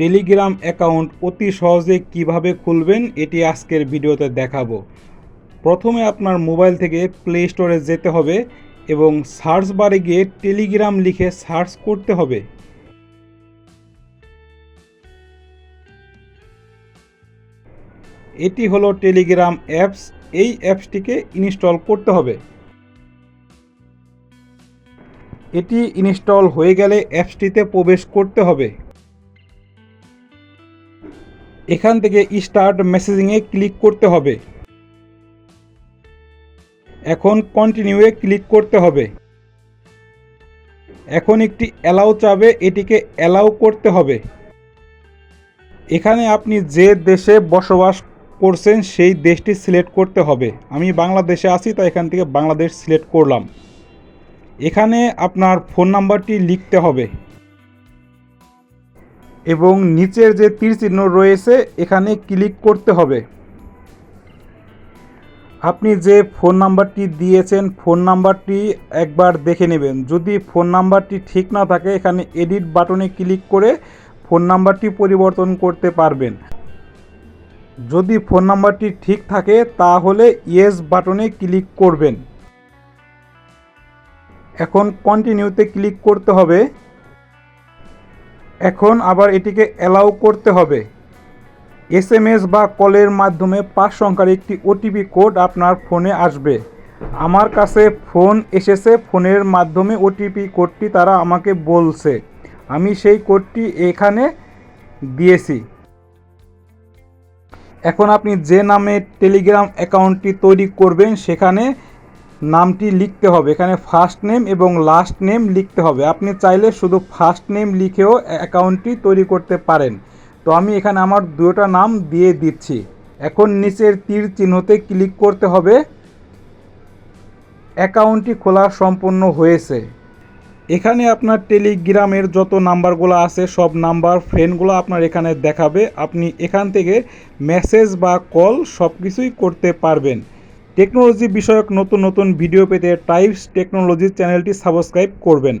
Telegram account অতি সহজে কীভাবে খুলবেন এটি আজকের ভিডিওতে দেখাবো। প্রথমে আপনার মোবাইল থেকে প্লে স্টোরে যেতে হবে এবং সার্চ বারে গিয়ে টেলিগ্রাম লিখে সার্চ করতে হবে। এটি হলো টেলিগ্রাম অ্যাপস। এই অ্যাপসটিকে ইনস্টল করতে হবে। এটি ইনস্টল হয়ে গেলে অ্যাপসটিতে প্রবেশ করতে হবে। এখান থেকে স্টার্ট মেসেজিংয়ে ক্লিক করতে হবে। এখন কন্টিনিউয়ে ক্লিক করতে হবে। এখন একটি অ্যালাউ চাবে, এটিকে অ্যালাউ করতে হবে। এখানে আপনি যে দেশে বসবাস করছেন, সেই দেশটি সিলেক্ট করতে হবে। আমি বাংলাদেশে আছি, তাই এখান থেকে বাংলাদেশ সিলেক্ট করলাম। এখানে আপনার ফোন নাম্বারটি লিখতে হবে। এবং নিচের যে তীর চিহ্ন রয়েছে, এখানে ক্লিক করতে হবে। আপনি যে ফোন নাম্বারটি দিয়েছেন ফোন নাম্বারটি একবার দেখে নেবেন। যদি ফোন নাম্বারটি ঠিক না থাকে, এখানে এডিট বাটনে ক্লিক করে ফোন নাম্বারটি পরিবর্তন করতে পারবেন। যদি ফোন নাম্বারটি ঠিক থাকে, তাহলে ইয়েস বাটনে ক্লিক করবেন। এখন কন্টিনিউতে ক্লিক করতে হবে। এখন আবার এটিকে অ্যালাউ করতে হবে। এস এম এস বা কলের মাধ্যমে পাঁচ সংখ্যার একটি ওটিপি কোড আপনার ফোনে আসবে। আমার কাছে ফোন এসেছে, ফোনের মাধ্যমে ওটিপি কোডটি তারা আমাকে বলছে। আমি সেই কোডটি এখানে দিয়েছি। এখন আপনি যে নামে টেলিগ্রাম অ্যাকাউন্টটি তৈরি করবেন, সেখানে নামটি লিখতে হবে। এখানে ফার্স্ট নেম এবং লাস্ট নেম লিখতে হবে। আপনি চাইলে শুধু ফার্স্ট নেম লিখেও অ্যাকাউন্টটি তৈরি করতে পারেন। তো আমি এখানে আমার দুটো নাম দিয়ে দিচ্ছি। এখন নিচের তীর চিহ্নতে ক্লিক করতে হবে। অ্যাকাউন্টটি খোলা সম্পন্ন হয়েছে। এখানে আপনার টেলিগ্রামের যত নাম্বারগুলো আছে, সব নাম্বার, ফ্রেন্ডগুলো আপনার এখানে দেখাবে। আপনি এখান থেকে মেসেজ বা কল সব কিছুই করতে পারবেন। টেকনোলজি বিষয়ক নতুন নতুন ভিডিও পেতে টাইপস টেকনোলজি চ্যানেলটি সাবস্ক্রাইব করবেন।